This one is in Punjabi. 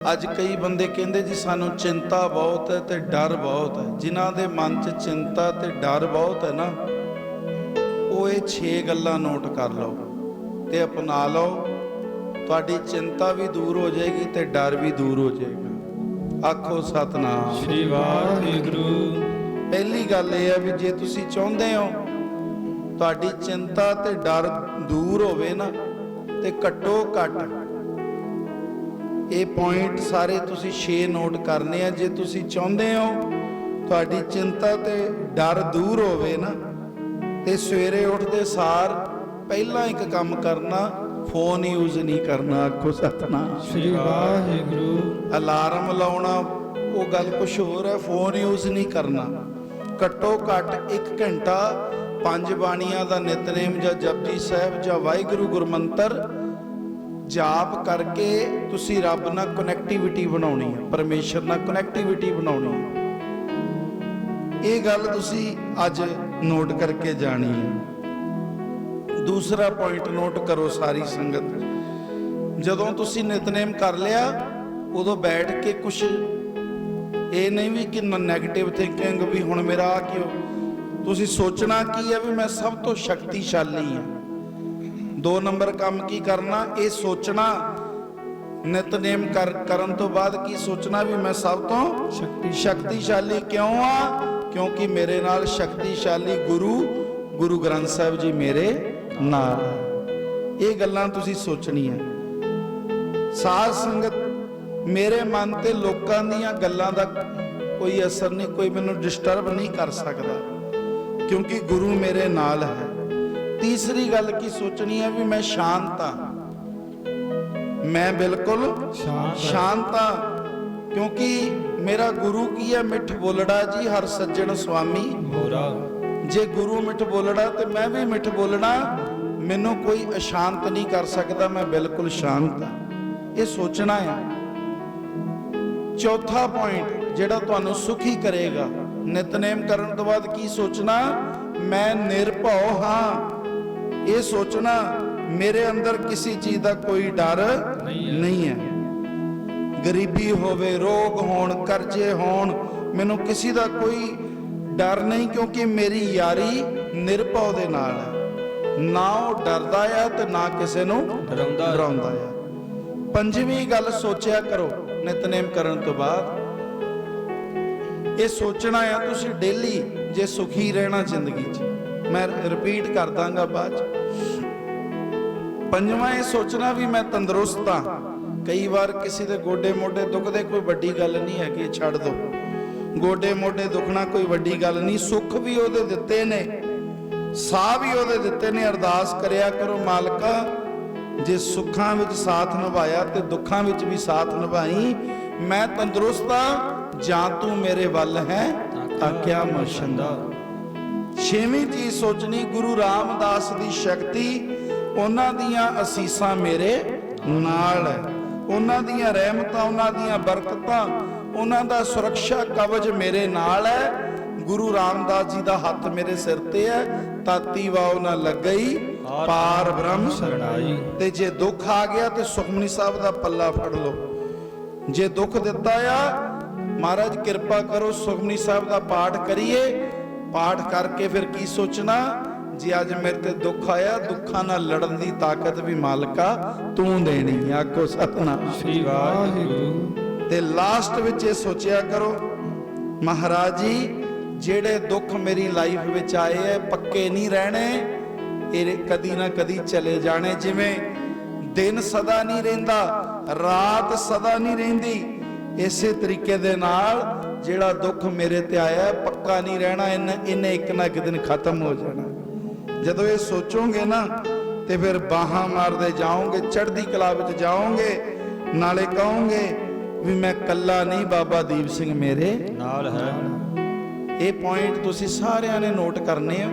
ਅੱਜ ਕਈ ਬੰਦੇ ਕਹਿੰਦੇ ਜੀ ਸਾਨੂੰ ਚਿੰਤਾ ਬਹੁਤ ਹੈ ਤੇ ਡਰ ਬਹੁਤ ਹੈ। ਜਿਨ੍ਹਾਂ ਦੇ ਮਨ 'ਚ ਚਿੰਤਾ ਤੇ ਡਰ ਬਹੁਤ ਹੈ ਨਾ ਉਹ ਇਹ 6 ਗੱਲਾਂ ਨੋਟ ਕਰ ਲਓ ਤੇ ਅਪਣਾ ਲਓ। ਤੁਹਾਡੀ ਚਿੰਤਾ ਵੀ ਦੂਰ ਹੋ ਜਾਏਗੀ ਤੇ ਡਰ ਵੀ ਦੂਰ ਹੋ ਜਾਏਗਾ। ਆਖੋ ਸਤਨਾਮ। ਸ੍ਰੀ ਵਾਹਿਗੁਰੂ। ਪਹਿਲੀ ਗੱਲ ਇਹ ਹੈ ਵੀ ਜੇ ਤੁਸੀਂ ਚਾਹੁੰਦੇ ਹੋ ਤੁਹਾਡੀ ਚਿੰਤਾ ਤੇ ਡਰ ਦੂਰ ਹੋਵੇ ਨਾ ਤੇ ਘੱਟੋ ਘੱਟ ਇਹ ਪੁਆਇੰਟ ਸਾਰੇ ਤੁਸੀਂ 6 ਨੋਟ ਕਰਨੇ ਆ। ਜੇ ਤੁਸੀਂ ਚਾਹੁੰਦੇ ਹੋ ਤੁਹਾਡੀ ਚਿੰਤਾ ਤੇ ਡਰ ਦੂਰ ਹੋਵੇ ਨਾ ਤੇ ਸਵੇਰੇ ਉੱਠਦੇ ਸਾਰ ਪਹਿਲਾਂ ਇੱਕ ਕੰਮ ਕਰਨਾ ਫੋਨ ਯੂਜ਼ ਨਹੀਂ ਕਰਨਾ ਆਖੋ ਸਤਨਾਮ। ਸ੍ਰੀ ਵਾਹਿਗੁਰੂ। ਅਲਾਰਮ ਲਾਉਣਾ ਉਹ ਗੱਲ ਕੁਝ ਹੋਰ ਹੈ ਫੋਨ ਯੂਜ਼ ਨਹੀਂ ਕਰਨਾ। ਘੱਟੋ ਘੱਟ 1 ਘੰਟਾ ਪੰਜ ਬਾਣੀਆਂ ਦਾ ਨਿਤਨੇਮ ਜਾਂ ਜਪਜੀ ਸਾਹਿਬ ਜਾਂ ਵਾਹਿਗੁਰੂ ਗੁਰਮੰਤਰ ਜਾਪ ਕਰਕੇ ਤੁਸੀਂ ਰੱਬ ਨਾਲ ਕਨੈਕਟੀਵਿਟੀ ਬਣਾਉਣੀ ਹੈ ਪਰਮੇਸ਼ਰ ਨਾਲ ਕਨੈਕਟੀਵਿਟੀ ਬਣਾਉਣੀ ਹੈ ਇਹ ਗੱਲ ਤੁਸੀਂ ਅੱਜ ਨੋਟ ਕਰਕੇ ਜਾਣੀ ਹੈ ਦੂਸਰਾ ਪੁਆਇੰਟ ਨੋਟ ਕਰੋ ਸਾਰੀ ਸੰਗਤ। ਜਦੋਂ ਤੁਸੀਂ ਨਿਤਨੇਮ ਕਰ ਲਿਆ, ਉਦੋਂ ਬੈਠ ਕੇ ਕੁਝ ਇਹ ਨਹੀਂ ਵੀ ਕਿ ਨੈਗੇਟਿਵ ਥਿੰਕਿੰਗ ਵੀ ਹੁਣ ਮੇਰਾ ਆ ਕਿਉਂ? ਤੁਸੀਂ ਸੋਚਣਾ ਕੀ ਹੈ ਵੀ ਮੈਂ ਸਭ ਤੋਂ ਸ਼ਕਤੀਸ਼ਾਲੀ ਹਾਂ ਦੋ ਨੰਬਰ ਕੰਮ ਕੀ ਕਰਨਾ? ਇਹ ਸੋਚਣਾ। ਨਿਤਨੇਮ ਕਰ ਕਰਨ ਤੋਂ ਬਾਅਦ ਕੀ ਸੋਚਣਾ ਵੀ ਮੈਂ ਸਭ ਤੋਂ ਸ਼ਕਤੀ ਸ਼ਕਤੀਸ਼ਾਲੀ ਕਿਉਂ ਆ? ਕਿਉਂਕਿ ਮੇਰੇ ਨਾਲ ਸ਼ਕਤੀਸ਼ਾਲੀ ਗੁਰੂ ਗੁਰੂ ਗ੍ਰੰਥ ਸਾਹਿਬ ਜੀ ਮੇਰੇ ਨਾਲ। ਇਹ ਗੱਲਾਂ ਤੁਸੀਂ ਸੋਚਣੀਆਂ। ਸਾਧ ਸੰਗਤ ਮੇਰੇ ਮਨ ਤੇ ਲੋਕਾਂ ਦੀਆਂ ਗੱਲਾਂ ਦਾ ਕੋਈ ਅਸਰ ਨਹੀਂ ਕੋਈ ਮੈਨੂੰ ਡਿਸਟਰਬ ਨਹੀਂ ਕਰ ਸਕਦਾ। ਕਿਉਂਕਿ ਗੁਰੂ ਮੇਰੇ ਨਾਲ ਹੈ। ਤੀਸਰੀ ਗੱਲ ਕੀ ਸੋਚਣੀ ਹੈ ਵੀ ਮੈਂ ਸ਼ਾਂਤ ਹਾਂ? ਮੈਂ ਬਿਲਕੁਲ ਸ਼ਾਂਤ ਹਾਂ। ਕਿਉਂਕਿ ਮੇਰਾ ਗੁਰੂ ਕੀ ਹੈ? ਮਿੱਠ ਬੋਲੜਾ ਜੀ ਹਰ ਸੱਜਣ ਸੁਆਮੀ। ਹੋਰਾ ਜੇ ਗੁਰੂ ਮਿੱਠ ਬੋਲੜਾ ਤੇ ਮੈਂ ਵੀ ਮਿੱਠ ਬੋਲਣਾ ਮੈਨੂੰ ਕੋਈ ਅਸ਼ਾਂਤ ਨਹੀਂ ਕਰ ਸਕਦਾ ਮੈਂ ਬਿਲਕੁਲ ਸ਼ਾਂਤ ਹਾਂ। ਇਹ ਸੋਚਣਾ ਹੈ। ਚੌਥਾ ਪੁਆਇੰਟ ਜਿਹੜਾ ਤੁਹਾਨੂੰ ਸੁਖੀ ਕਰੇਗਾ। ਨਿਤਨੇਮ ਕਰਨ ਤੋਂ ਬਾਅਦ ਕੀ ਸੋਚਣਾ? ਮੈਂ ਨਿਰਭਉ ਹਾਂ। ਇਹ ਸੋਚਣਾ ਮੇਰੇ ਅੰਦਰ ਕਿਸੇ ਚੀਜ਼ ਦਾ ਕੋਈ ਡਰ ਨਹੀਂ ਹੈ। ਗਰੀਬੀ ਹੋਵੇ ਰੋਗ ਹੋਣ ਕਰਜ਼ੇ ਹੋਣ ਮੈਨੂੰ ਕਿਸੇ ਦਾ ਕੋਈ ਡਰ ਨਹੀਂ ਕਿਉਂਕਿ ਮੇਰੀ ਯਾਰੀ ਨਿਰਭਉ ਦੇ ਨਾਲ ਹੈ। ਨਾ ਉਹ ਡਰਦਾ ਆ ਤੇ ਨਾ ਕਿਸੇ ਨੂੰ ਡਰਾਉਂਦਾ ਡਰਾਉਂਦਾ ਆ। ਪੰਜਵੀਂ ਗੱਲ ਸੋਚਿਆ ਕਰੋ ਨਿਤਨੇਮ ਕਰਨ ਤੋਂ ਬਾਅਦ। ਇਹ ਸੋਚਣਾ ਆ ਤੁਸੀਂ ਡੇਲੀ ਜੇ ਸੁਖੀ ਰਹਿਣਾ ਜ਼ਿੰਦਗੀ 'ਚ। ਮੈਂ ਰਿਪੀਟ ਕਰ ਦਾਂਗਾ ਬਾਅਦ ਪੰਜਵਾਂ ਇਹ ਸੋਚਣਾ ਵੀ ਮੈਂ ਤੰਦਰੁਸਤ ਹਾਂ। ਕਈ ਵਾਰ ਕਿਸੇ ਦੇ ਗੋਡੇ ਮੋਢੇ ਦੁਖਦੇ ਕੋਈ ਵੱਡੀ ਗੱਲ ਨਹੀਂ ਹੈ ਛੱਡ ਦੋ। ਗੋਡੇ ਮੋਢੇ ਦੁਖਣਾ ਕੋਈ ਵੱਡੀ ਗੱਲ ਨਹੀਂ, ਸੁੱਖ ਵੀ ਉਹਦੇ ਦਿੱਤੇ ਨੇ, ਸਾਹ ਵੀ ਉਹਦੇ ਦਿੱਤੇ ਨੇ। ਅਰਦਾਸ ਕਰਿਆ ਕਰੋ ਮਾਲਕਾ, ਜੇ ਸੁੱਖਾਂ ਵਿੱਚ ਸਾਥ ਨਿਭਾਇਆ ਤੇ ਦੁੱਖਾਂ ਵਿੱਚ ਵੀ ਸਾਥ ਨਿਭਾਈ, ਮੈਂ ਤੰਦਰੁਸਤ ਹਾਂ ਜਾਂ ਤੂੰ ਮੇਰੇ ਵੱਲ ਹੈ? ਤਾਂ ਕਿਆ ਮਰਸ਼ੰਦਾ ਛੇਵੀਂ ਚੀਜ਼ ਸੋਚਣੀ, ਗੁਰੂ ਰਾਮਦਾਸ ਦੀ ਸ਼ਕਤੀ, ਉਹਨਾਂ ਦੀਆਂ ਅਸੀਸਾਂ ਮੇਰੇ ਨਾਲ ਉਹਨਾਂ ਦੀਆਂ ਰਹਿਮਤਾਂ, ਉਹਨਾਂ ਦੀਆਂ ਬਰਕਤਾਂ, ਉਹਨਾਂ ਦਾ ਸੁਰੱਖਿਆ ਕਵਚ ਮੇਰੇ ਨਾਲ ਹੈ। ਗੁਰੂ ਰਾਮਦਾਸ ਜੀ ਦਾ ਹੱਥ ਮੇਰੇ ਸਿਰ ਤੇ ਹੈ। ਤਾਤੀ ਵਾਉ ਨਾ ਲੱਗਈ, ਪਾਰ ਬ੍ਰਹਮ ਸਰਣਾਈ। ਤੇ ਜੇ ਦੁੱਖ ਆ ਗਿਆ ਤੇ ਸੁਖਮਨੀ ਸਾਹਿਬ ਦਾ ਪੱਲਾ ਫੜ ਲਓ। ਜੇ ਦੁੱਖ ਦਿੱਤਾ ਆ, ਮਹਾਰਾਜ ਕਿਰਪਾ ਕਰੋ, ਸੁਖਮਨੀ ਸਾਹਿਬ ਦਾ ਪਾਠ ਕਰੀਏ। ਪਾਠ ਕਰਕੇ ਫਿਰ ਕੀ ਸੋਚਣਾ? ਜੇ ਅੱਜ ਮੇਰੇ ਤੇ ਦੁੱਖ ਆਇਆ ਦੁੱਖਾਂ ਨਾਲ ਲੜਨ ਦੀ ਤਾਕਤ ਵੀ ਮਾਲਕਾ ਤੂੰ ਦੇਣੀ ਆ। ਆਖੋ ਸਤਨਾਮ ਸ੍ਰੀ ਵਾਹਿਗੁਰੂ। ਤੇ ਲਾਸਟ ਵਿੱਚ ਇਹ ਸੋਚਿਆ ਕਰੋ ਮਹਾਰਾਜ ਜੀ ਜਿਹੜੇ ਦੁੱਖ ਮੇਰੀ ਲਾਈਫ ਵਿੱਚ ਆਏ ਐ ਪੱਕੇ ਨਹੀਂ ਰਹਿਣੇ। ਇਹ ਕਦੀ ਨਾ ਕਦੀ ਚਲੇ ਜਾਣੇ। ਜਿਵੇਂ ਦਿਨ ਸਦਾ ਨਹੀਂ ਰਹਿੰਦਾ ਰਾਤ ਸਦਾ ਨਹੀਂ ਰਹਿੰਦੀ ਇਸੇ ਤਰੀਕੇ ਦੇ ਨਾਲ ਜਿਹੜਾ ਦੁੱਖ ਮੇਰੇ ਤੇ ਆਇਆ ਪੱਕਾ ਨਹੀਂ ਰਹਿਣਾ ਇਹਨੇ ਇਹਨੇ ਇੱਕ ਨਾ ਇੱਕ ਦਿਨ ਖਤਮ ਹੋ ਜਾਣਾ। ਜਦੋਂ ਇਹ ਸੋਚੋਗੇ ਨਾ ਤੇ ਫਿਰ ਬਾਹਾਂ ਮਾਰਦੇ ਜਾਓਗੇ ਚੜ੍ਹਦੀ ਕਲਾ ਵਿੱਚ ਜਾਓਗੇ ਨਾਲੇ ਕਹੋਗੇ ਵੀ ਮੈਂ ਕੱਲਾ ਨਹੀਂ ਬਾਬਾ ਦੀਪ ਸਿੰਘ ਮੇਰੇ। ਨਾਲ ਹੈ। ਇਹ ਪੁਆਇੰਟ ਤੁਸੀਂ ਸਾਰਿਆਂ ਨੇ ਨੋਟ ਕਰਨੇ ਆ।